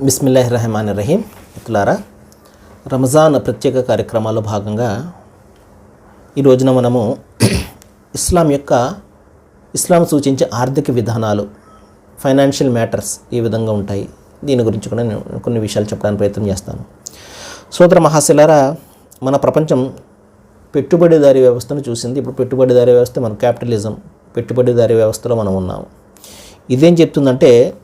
బిస్మిల్లాహ్ రహమాన్ రహీం మిత్రులారా రంజాన్ ప్రత్యేక కార్యక్రమాల్లో భాగంగా ఈ రోజున మనము ఇస్లాం యొక్క ఇస్లాం సూచించే ఆర్థిక విధానాలు ఫైనాన్షియల్ మ్యాటర్స్ ఏ విధంగా ఉంటాయి దీని గురించి కూడా నేను కొన్ని విషయాలు చెప్పడానికి ప్రయత్నం చేస్తాను. సోదర మహాశిలారా మన ప్రపంచం పెట్టుబడిదారీ వ్యవస్థను చూసింది. ఇప్పుడు పెట్టుబడిదారీ వ్యవస్థ మన క్యాపిటలిజం పెట్టుబడిదారీ వ్యవస్థలో మనం ఉన్నాము. ఇదేం చెప్తుందంటే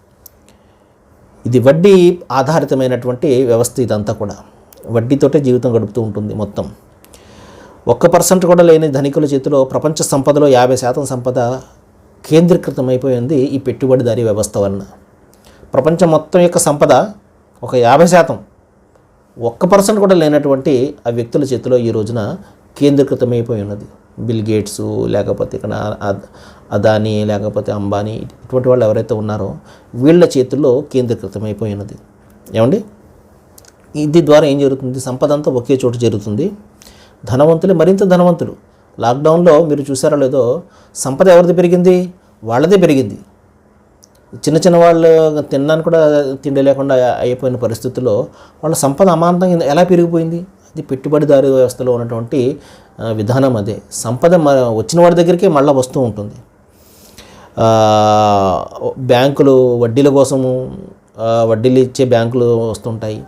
ఇది వడ్డీ ఆధారితమైనటువంటి వ్యవస్థ ఇదంతా కూడా. వడ్డీతోటే జీవితం గడుపుతూ ఉంటుంది మొత్తం. ఒక్క పర్సెంట్ కూడా లేని ధనికుల చేతిలో ప్రపంచ సంపదలో యాభై శాతం సంపద కేంద్రీకృతమైపోయింది ఈ పెట్టుబడిదారీ వ్యవస్థ వలన. ప్రపంచం మొత్తం యొక్క సంపద ఒక యాభై శాతం. ఒక్క పర్సెంట్ కూడా లేనటువంటి ఆ వ్యక్తుల చేతిలో ఈ రోజున కేంద్రీకృతమైపోయి ఉన్నది బిల్ గేట్స్ లేకపోతే ఇక్కడ అదాని అదానీ లేకపోతే అంబానీ ఇటువంటి వాళ్ళు ఎవరైతే ఉన్నారో వీళ్ళ చేతుల్లో కేంద్రీకృతమైపోయి ఉన్నది ఏమండి? ఇది ద్వారా ఏం జరుగుతుంది? సంపద అంతా ఒకే చోట జరుగుతుంది. ధనవంతులు మరింత ధనవంతులు. లాక్డౌన్లో మీరు చూసారో లేదో సంపద ఎవరిది పెరిగింది? వాళ్ళదే పెరిగింది. చిన్న చిన్న వాళ్ళు తినడానికి కూడా తిండి లేకుండా అయిపోయిన పరిస్థితుల్లో వాళ్ళ సంపద అమాంతంగా ఎలా పెరిగిపోయింది? అది పెట్టుబడిదారీ వ్యవస్థలో ఉన్నటువంటి విధానం అదే. సంపద మ వచ్చిన వాడి దగ్గరికే మళ్ళీ వస్తూ ఉంటుంది. బ్యాంకులు వడ్డీల కోసము వడ్డీలు ఇచ్చే బ్యాంకులు వస్తుంటాయి.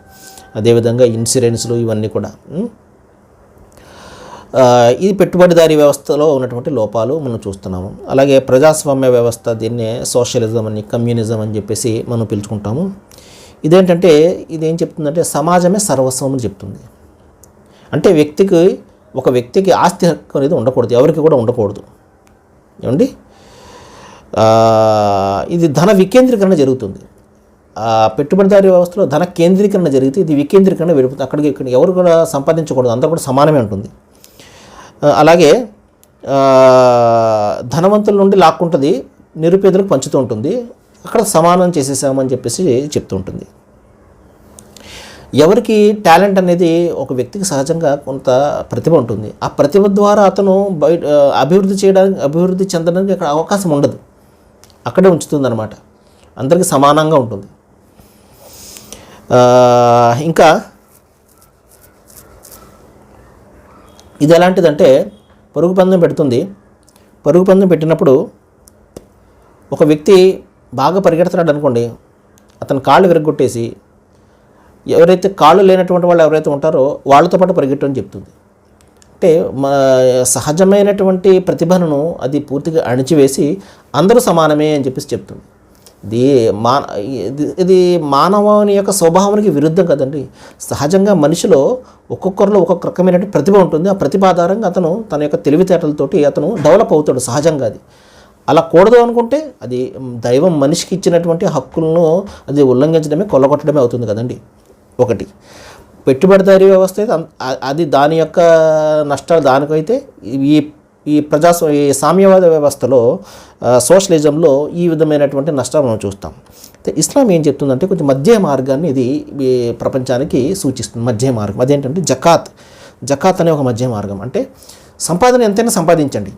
అదేవిధంగా ఇన్సూరెన్స్లు ఇవన్నీ కూడా. ఇది పెట్టుబడిదారీ వ్యవస్థలో ఉన్నటువంటి లోపాలు మనం చూస్తున్నాము. అలాగే ప్రజాస్వామ్య వ్యవస్థ దీన్నే సోషలిజం అని కమ్యూనిజం అని చెప్పేసి మనం పిలుచుకుంటాము. ఇదేంటంటే ఇది ఏం చెప్తుందంటే సమాజమే సర్వస్వం అని చెప్తుంది. అంటే వ్యక్తికి ఒక వ్యక్తికి ఆస్తి హక్కు అనేది ఉండకూడదు ఎవరికి కూడా ఉండకూడదు. ఏమండి? ఇది ధన వికేంద్రీకరణ జరుగుతుంది. పెట్టుబడిదారి వ్యవస్థలో ధన కేంద్రీకరణ జరిగితే ఇది వికేంద్రీకరణ వెళ్ళిపోతుంది అక్కడికి ఇక్కడ ఎవరు కూడా సంపాదించకూడదు అందరూ కూడా సమానమే ఉంటుంది అలాగే ధనవంతుల నుండి లాక్కుంటుంది నిరుపేదలకు పంచుతూ ఉంటుంది. అక్కడ సమానం చేసేసామని చెప్పేసి చెప్తూ ఉంటుంది. ఎవరికి టాలెంట్ అనేది ఒక వ్యక్తికి సహజంగా కొంత ప్రతిభ ఉంటుంది. ఆ ప్రతిభ ద్వారా అతను బయట అభివృద్ధి చేయడానికి అభివృద్ధి చెందడానికి అక్కడ అవకాశం ఉండదు. అక్కడే ఉంచుతుంది అనమాట అందరికీ సమానంగా ఉంటుంది. ఇంకా ఇది ఎలాంటిదంటే పరుగు పందెం పెడుతుంది. పరుగు పందెం పెట్టినప్పుడు ఒక వ్యక్తి బాగా పరిగెడుతున్నాడు అనుకోండి. అతను కాళ్ళు విరగొట్టేసి ఎవరైతే కాళ్ళు లేనటువంటి వాళ్ళు ఎవరైతే ఉంటారో వాళ్ళతో పాటు పరిగెట్టని చెప్తుంది. అంటే మా సహజమైనటువంటి ప్రతిభను అది పూర్తిగా అణిచివేసి అందరూ సమానమే అని చెప్పేసి చెప్తుంది. ఇది మా ఇది- ఇది మానవుని యొక్క స్వభావానికి విరుద్ధం కదండి. సహజంగా మనిషిలో ఒక్కొక్కరిలో ఒక్కొక్క రకమైనటువంటి ప్రతిభ ఉంటుంది. ఆ ప్రతిభ ఆధారంగా అతను తన యొక్క తెలివితేటలతోటి అతను డెవలప్ అవుతాడు సహజంగా అది. అలా కూడదు అనుకుంటే అది దైవం మనిషికి ఇచ్చినటువంటి హక్కులను అది ఉల్లంఘించడమే కొల్లగొట్టడమే అవుతుంది కదండి. ఒకటి. పెట్టుబడిదారీ వ్యవస్థ అయితే అది దాని యొక్క నష్టాలు దానికైతే ఈ ఈ ప్రజాస్వ ఈ సామ్యవాద వ్యవస్థలో సోషలిజంలో ఈ విధమైనటువంటి నష్టాలు మనం చూస్తాం. అయితే ఇస్లాం ఏం చెప్తుందంటే కొంచెం మధ్య మార్గాన్ని ఇది ప్రపంచానికి సూచిస్తుంది. మధ్య మార్గం. అదేంటంటే జకాత్. జకాత్ అనే ఒక మధ్య మార్గం. అంటే సంపాదన ఎంతైనా సంపాదించండి.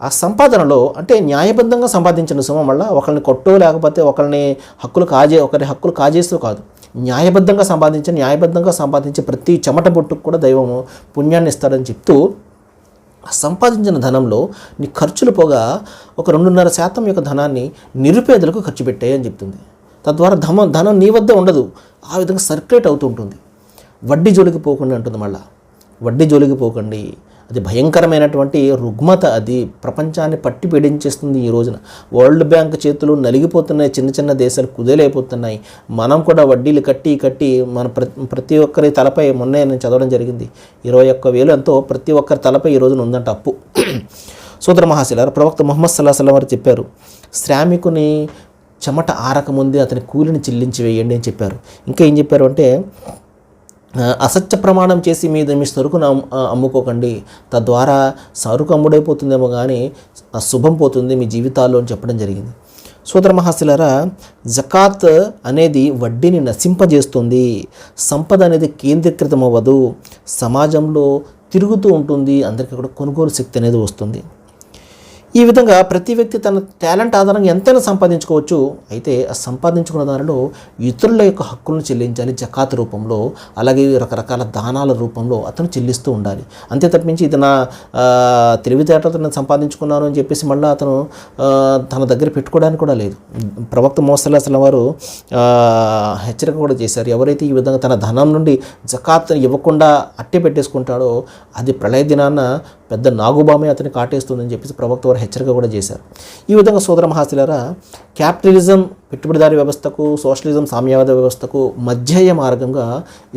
ఆ సంపాదనలో అంటే న్యాయబద్ధంగా సంపాదించిన సుమం వల్ల ఒకరిని కొట్టో లేకపోతే ఒకరిని హక్కులు కాజే ఒకరి హక్కులు కాజేస్తూ కాదు. న్యాయబద్ధంగా సంపాదించి న్యాయబద్ధంగా సంపాదించే ప్రతి చెమట బొట్టుకు కూడా దైవము పుణ్యాన్ని ఇస్తాడని చెప్తూ ఆ సంపాదించిన ధనంలో నీ ఖర్చులు పోగా ఒక రెండున్నర శాతం యొక్క ధనాన్ని నిరుపేదలకు ఖర్చు పెట్టాయి అని చెప్తుంది. తద్వారా ధనం ధనం నీ వద్ద ఉండదు. ఆ విధంగా సర్క్యులేట్ అవుతూ ఉంటుంది. వడ్డీ జోలికి పోకుండా అంటుంది మళ్ళా. వడ్డీ జోలికి పోకండి. అది భయంకరమైనటువంటి రుగ్మత అది ప్రపంచాన్ని పట్టి పీడించేస్తుంది ఈ రోజున. వరల్డ్ బ్యాంక్ చేతులు నలిగిపోతున్నాయి చిన్న చిన్న దేశాలు కుదేలైపోతున్నాయి. మనం కూడా వడ్డీలు కట్టి కట్టి మన ప్రతి ప్రతి ఒక్కరి తలపై మొన్నే నేను చదవడం జరిగింది. ఇరవై ఒక్క వేలు ఎంతో ప్రతి ఒక్కరి తలపై ఈ రోజున ఉందంట అప్పు. సూత్ర మహాశిలారు ప్రవక్త మొహమ్మద్ సల్లాహ్ సల్లం వారు చెప్పారు శ్రామికుని చెమట ఆరకముందే అతని కూలిని చెల్లించి వేయండి అని చెప్పారు. ఇంకా ఏం చెప్పారు అంటే అసత్య ప్రమాణం చేసి మీద మీ సరుకును అమ్ముకోకండి. తద్వారా సరుకు అమ్ముడైపోతుందేమో కానీ శుభం పోతుంది మీ జీవితాల్లో అని చెప్పడం జరిగింది. సోదర మహాశిలరా జకాత్ అనేది వడ్డీని నశింపజేస్తుంది. సంపద అనేది కేంద్రీకృతం అవ్వదు సమాజంలో తిరుగుతూ ఉంటుంది. అందరికీ కూడా కొనుగోలు శక్తి అనేది వస్తుంది. ఈ విధంగా ప్రతి వ్యక్తి తన టాలెంట్ ఆధారంగా ఎంతైనా సంపాదించుకోవచ్చు. అయితే ఆ సంపాదించుకున్న దానిలో ఇతరుల యొక్క హక్కులను చెల్లించాలి జకాత్ రూపంలో అలాగే రకరకాల దానాల రూపంలో అతను చెల్లిస్తూ ఉండాలి. అంతే తప్పించి ఇది నా ఆ, తెలివితేటలతో నేను సంపాదించుకున్నాను అని చెప్పేసి మళ్ళీ అతను తన దగ్గర పెట్టుకోవడానికి కూడా లేదు. ప్రవక్త మోసల్లా అసలు వారు హెచ్చరిక కూడా చేశారు. ఎవరైతే ఈ విధంగా తన ధనం నుండి జకాత్ ఇవ్వకుండా అట్టే పెట్టేసుకుంటాడో అది ప్రళయ దినాన పెద్ద నాగుబామే అతని కాటేస్తుందని చెప్పేసి ప్రవక్త వారు హెచ్చరిక కూడా చేశారు. ఈ విధంగా సోదర మహాశిలరా క్యాపిటలిజం పెట్టుబడిదారీ వ్యవస్థకు సోషలిజం సామ్యవాద వ్యవస్థకు మధ్యయ మార్గంగా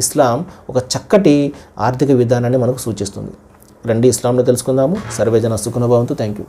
ఇస్లాం ఒక చక్కటి ఆర్థిక విధానాన్ని మనకు సూచిస్తుంది. రండి ఇస్లాంలో తెలుసుకుందాము. సర్వేజన సుఖనుభవంతో. Thank you